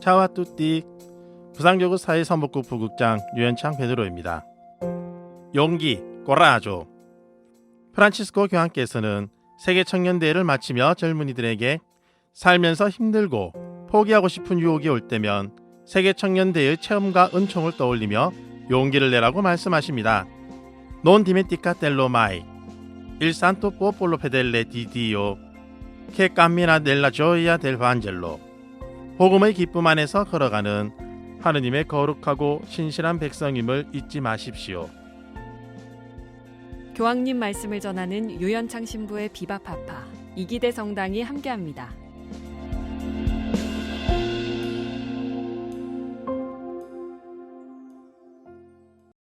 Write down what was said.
차와 뚜띠 부산교구 사회선복구 부국장 유현창 베드로입니다. 용기 꼬라조 프란치스코 교황께서는 세계 청년대회를 마치며 젊은이들에게 살면서 힘들고 포기하고 싶은 유혹이 올 때면 세계 청년대회의 체험과 은총을 떠올리며 용기를 내라고 말씀하십니다. 논 디메티카 델로 마이 일산토 뽀폴로 페델레 디디오 che cammina nella gioia del Vangelo. 복음의 기쁨 안에서 걸어가는 하느님의 거룩하고 신실한 백성임을 잊지 마십시오. 교황님 말씀을 전하는 유연창 신부의 비바파파 이기대 성당이 함께합니다.